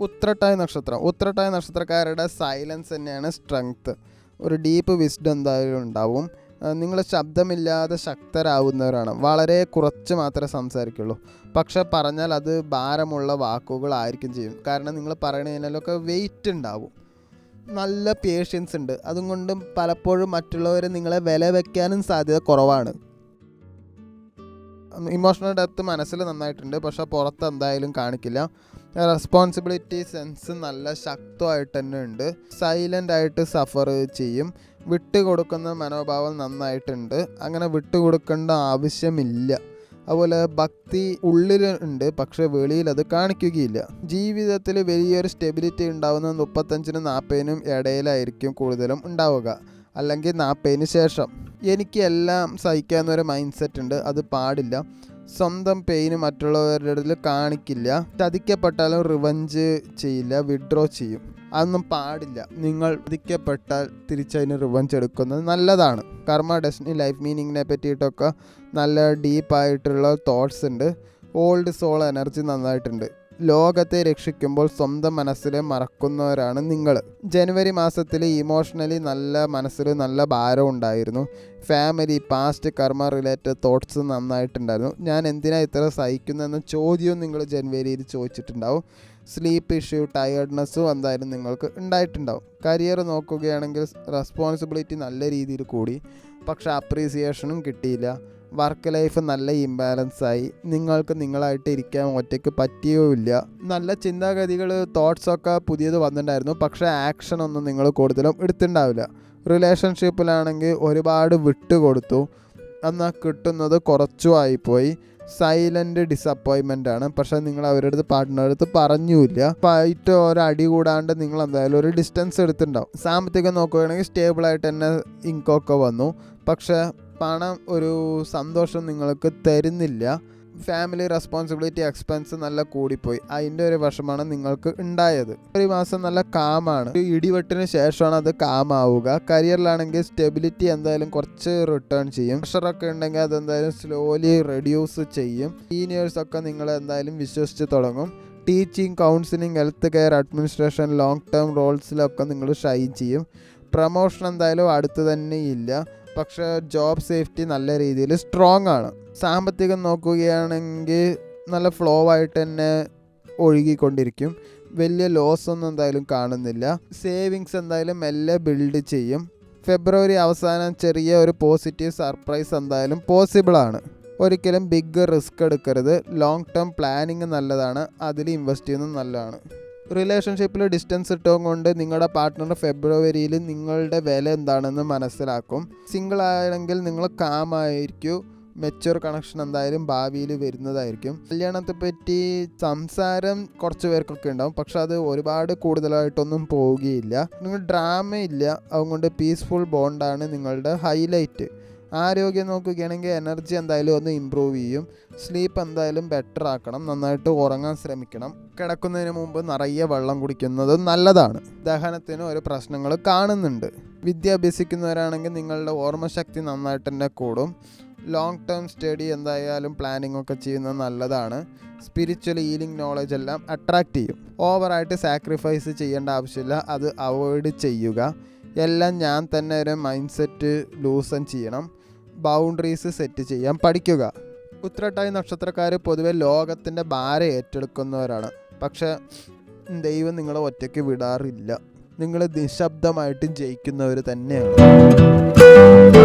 ഉത്രട്ടായ നക്ഷത്രം. ഉത്രട്ടായ നക്ഷത്രക്കാരുടെ സൈലൻസ് തന്നെയാണ് സ്ട്രെങ്ത്ത് ഒരു ഡീപ്പ് വിസ്ഡം എന്തായാലും ഉണ്ടാവും. നിങ്ങൾ ശബ്ദമില്ലാതെ ശക്തരാകുന്നവരാണ് വളരെ കുറച്ച് മാത്രമേ സംസാരിക്കുള്ളൂ. പക്ഷെ പറഞ്ഞാൽ അത് ഭാരമുള്ള വാക്കുകളായിരിക്കും ചെയ്യും. കാരണം നിങ്ങൾ പറയണതിനൊക്കെ വെയിറ്റ് ഉണ്ടാവും. നല്ല പേഷ്യൻസ് ഉണ്ട്. അതുകൊണ്ടും പലപ്പോഴും മറ്റുള്ളവർ നിങ്ങളെ വില വയ്ക്കാനും സാധ്യത കുറവാണ്. ഇമോഷണൽ ഡെപ്ത് മനസ്സിൽ നന്നായിട്ടുണ്ട്. പക്ഷെ പുറത്ത് എന്തായാലും കാണിക്കില്ല. റെസ്പോൺസിബിലിറ്റി സെൻസ് നല്ല ശക്തമായിട്ട് തന്നെ ഉണ്ട്. സൈലന്റ് ആയിട്ട് സഫർ ചെയ്യും. വിട്ടുകൊടുക്കുന്ന മനോഭാവം നന്നായിട്ടുണ്ട്. അങ്ങനെ വിട്ടുകൊടുക്കേണ്ട ആവശ്യമില്ല. അതുപോലെ ഭക്തി ഉള്ളിൽ ഉണ്ട്. പക്ഷെ വെളിയിൽ അത് കാണിക്കുകയില്ല. ജീവിതത്തിൽ വലിയൊരു സ്റ്റെബിലിറ്റി ഉണ്ടാവുന്ന മുപ്പത്തഞ്ചിനും നാൽപ്പതിനും ഇടയിലായിരിക്കും കൂടുതലും ഉണ്ടാവുക. അല്ലെങ്കിൽ നാൽപ്പതിന് ശേഷം. എനിക്ക് എല്ലാം സഹിക്കാവുന്ന ഒരു മൈൻഡ് സെറ്റ് ഉണ്ട്. അത് പാടില്ല. സ്വന്തം പെയിന് മറ്റുള്ളവരുടെ ഇടയിൽ കാണിക്കില്ല. ചതിക്കപ്പെട്ടാലും റിവഞ്ച് ചെയ്യില്ല വിഡ്രോ ചെയ്യും. അതൊന്നും പാടില്ല. നിങ്ങൾ ചതിക്കപ്പെട്ടാൽ തിരിച്ചതിന് റിവഞ്ച് എടുക്കുന്നത് നല്ലതാണ്. കർമ്മ ഡെസ്റ്റിനി ലൈഫ് മീനിങ്ങിനെ പറ്റിയിട്ടൊക്കെ നല്ല ഡീപ്പായിട്ടുള്ള തോട്ട്സ് ഉണ്ട്. ഓൾഡ് സോൾ എനർജി നന്നായിട്ടുണ്ട്. ലോകത്തെ രക്ഷിക്കുമ്പോൾ സ്വന്തം മനസ്സിലെ മറക്കുന്നവരാണ് നിങ്ങൾ. ജനുവരി മാസത്തിൽ ഇമോഷണലി നല്ല മനസ്സിൽ നല്ല ഭാരം ഉണ്ടായിരുന്നു. Family past karma related thoughts നന്നായിട്ടുണ്ടായിരുന്നു. ഞാൻ എന്തിനാ ഇത്ര സഹിക്കുന്നതെന്ന ചോദ്യവും നിങ്ങൾ ജനുവരിയിൽ ചോദിച്ചിട്ടുണ്ടാവും. സ്ലീപ്പ് ഇഷ്യൂ ടയേർഡ്നെസ്സും എന്തായാലും നിങ്ങൾക്ക് ഉണ്ടായിട്ടുണ്ടാവും. കരിയർ നോക്കുകയാണെങ്കിൽ റെസ്പോൺസിബിലിറ്റി നല്ല രീതിയിൽ കൂടി. പക്ഷേ അപ്രീസിയേഷനും കിട്ടിയില്ല. വർക്ക് ലൈഫ് നല്ല ഇംബാലൻസ് ആയി. നിങ്ങൾക്ക് നിങ്ങളായിട്ട് ഇരിക്കാൻ ഒറ്റയ്ക്ക് പറ്റിയോ ഇല്ല നല്ല ചിന്താഗതികൾ തോട്ട്സൊക്കെ പുതിയത് വന്നിട്ടുണ്ടായിരുന്നു. പക്ഷേ ആക്ഷൻ ഒന്നും നിങ്ങൾ കൂടുതലും എടുത്തിട്ടുണ്ടാവില്ല. റിലേഷൻഷിപ്പിലാണെങ്കിൽ ഒരുപാട് വിട്ടുകൊടുത്തു എന്നാൽ കിട്ടുന്നത് കുറച്ചു ആയിപ്പോയി. സൈലന്റ് ഡിസപ്പോയിൻമെന്റ് ആണ്. പക്ഷേ നിങ്ങൾ അവരുടെ അടുത്ത് പാർട്ട്ണറുടെ അടുത്ത് പറഞ്ഞുമില്ല. ഫൈറ്റ് ഒരു അടി കൂടാണ്ട് നിങ്ങൾ എന്തായാലും ഒരു ഡിസ്റ്റൻസ് എടുത്തിട്ടുണ്ടാവും. സാമ്പത്തികം നോക്കുകയാണെങ്കിൽ സ്റ്റേബിളായിട്ട് തന്നെ ഇൻകൊക്കെ വന്നു. പക്ഷേ പണം ഒരു സന്തോഷം നിങ്ങൾക്ക് തരുന്നില്ല. ഫാമിലി റെസ്പോൺസിബിലിറ്റി എക്സ്പെൻസ് നല്ല കൂടിപ്പോയി. അതിന്റെ ഒരു വശമാണ് നിങ്ങൾക്ക് ഉണ്ടായത്. ഒരു മാസം നല്ല കാമാണ്. ഒരു ഇടിവെട്ടിന് ശേഷമാണ് അത് കാമാവുക. കരിയറിലാണെങ്കിൽ സ്റ്റെബിലിറ്റി എന്തായാലും കുറച്ച് റിട്ടേൺ ചെയ്യും. പ്രഷറൊക്കെ ഉണ്ടെങ്കിൽ അതെന്തായാലും സ്ലോലി റെഡ്യൂസ് ചെയ്യും. സീനിയേഴ്സൊക്കെ നിങ്ങൾ എന്തായാലും വിശ്വസിച്ച് തുടങ്ങും. Teaching counselling health care administration long term റോൾസിലൊക്കെ നിങ്ങൾ ഷൈൻ ചെയ്യും. പ്രമോഷൻ എന്തായാലും അടുത്ത് തന്നെ ഇല്ല. പക്ഷേ ജോബ് സേഫ്റ്റി നല്ല രീതിയിൽ സ്ട്രോങ് ആണ്. സാമ്പത്തികം നോക്കുകയാണെങ്കിൽ നല്ല ഫ്ലോ ആയിട്ട് തന്നെ ഒഴുകിക്കൊണ്ടിരിക്കും. വലിയ ലോസ് ഒന്നും എന്തായാലും കാണുന്നില്ല. സേവിങ്സ് എന്തായാലും മെല്ലെ ബിൽഡ് ചെയ്യും. ഫെബ്രുവരി അവസാനം ചെറിയ ഒരു പോസിറ്റീവ് സർപ്രൈസ് എന്തായാലും പോസിബിൾ ആണ്. ഒരിക്കലും ബിഗ് റിസ്ക് എടുക്കരുത്. ലോങ് ടേം പ്ലാനിങ് നല്ലതാണ്. അതിൽ ഇൻവെസ്റ്റ് ചെയ്യുന്നത് നല്ലതാണ്. റിലേഷൻഷിപ്പിൽ ഡിസ്റ്റൻസ് ഇട്ടും കൊണ്ട് നിങ്ങളുടെ പാർട്ട്ണർ ഫെബ്രുവരിയിൽ നിങ്ങളുടെ വില എന്താണെന്ന് മനസ്സിലാക്കും. സിംഗിൾ ആണെങ്കിൽ നിങ്ങൾ കാമായിരിക്കും മെച്ചുവർ കണക്ഷൻ എന്തായാലും ഭാവിയിൽ വരുന്നതായിരിക്കും. കല്യാണത്തെ പറ്റി സംസാരം കുറച്ച് പേർക്കൊക്കെ ഉണ്ടാവും. പക്ഷെ അത് ഒരുപാട് കൂടുതലായിട്ടൊന്നും പോവുകയില്ല. നിങ്ങൾ ഡ്രാമയില്ല അതുകൊണ്ട് പീസ്ഫുൾ ബോണ്ടാണ് നിങ്ങളുടെ ഹൈലൈറ്റ് ആരോഗ്യം നോക്കുകയാണെങ്കിൽ എനർജി എന്തായാലും ഒന്ന് ഇമ്പ്രൂവ് ചെയ്യും. സ്ലീപ്പ് എന്തായാലും ബെറ്റർ ആക്കണം. നന്നായിട്ട് ഉറങ്ങാൻ ശ്രമിക്കണം. കിടക്കുന്നതിന് മുമ്പ് നിറയെ വെള്ളം കുടിക്കുന്നത് നല്ലതാണ്. ദഹനത്തിന് ഒരു പ്രശ്നങ്ങൾ കാണുന്നുണ്ട്. വിദ്യ അഭ്യസിക്കുന്നവരാണെങ്കിൽ നിങ്ങളുടെ ഓർമ്മശക്തി നന്നായിട്ട് തന്നെ കൂടും. ലോങ് ടേം സ്റ്റഡി എന്തായാലും പ്ലാനിംഗ് ഒക്കെ ചെയ്യുന്നത് നല്ലതാണ്. സ്പിരിച്വൽ ഹീലിംഗ് നോളജ് എല്ലാം അട്രാക്റ്റ് ചെയ്യും. ഓവറായിട്ട് സാക്രിഫൈസ് ചെയ്യേണ്ട ആവശ്യമില്ല. അത് അവോയ്ഡ് ചെയ്യുക. എല്ലാം ഞാൻ തന്നെ ഒരു മൈൻഡ് സെറ്റ് ലൂസൺ ചെയ്യണം. ബൗണ്ടറീസ് സെറ്റ് ചെയ്യാൻ പഠിക്കുക. ഉത്രട്ടായി നക്ഷത്രക്കാർ പൊതുവെ ലോകത്തിന്റെ ഭാരം ഏറ്റെടുക്കുന്നവരാണ്. പക്ഷേ ദൈവം നിങ്ങളെ ഒറ്റയ്ക്ക് വിടാറില്ല. നിങ്ങൾ നിശബ്ദമായിട്ടും ജയിക്കുന്നവർ തന്നെയാണ്.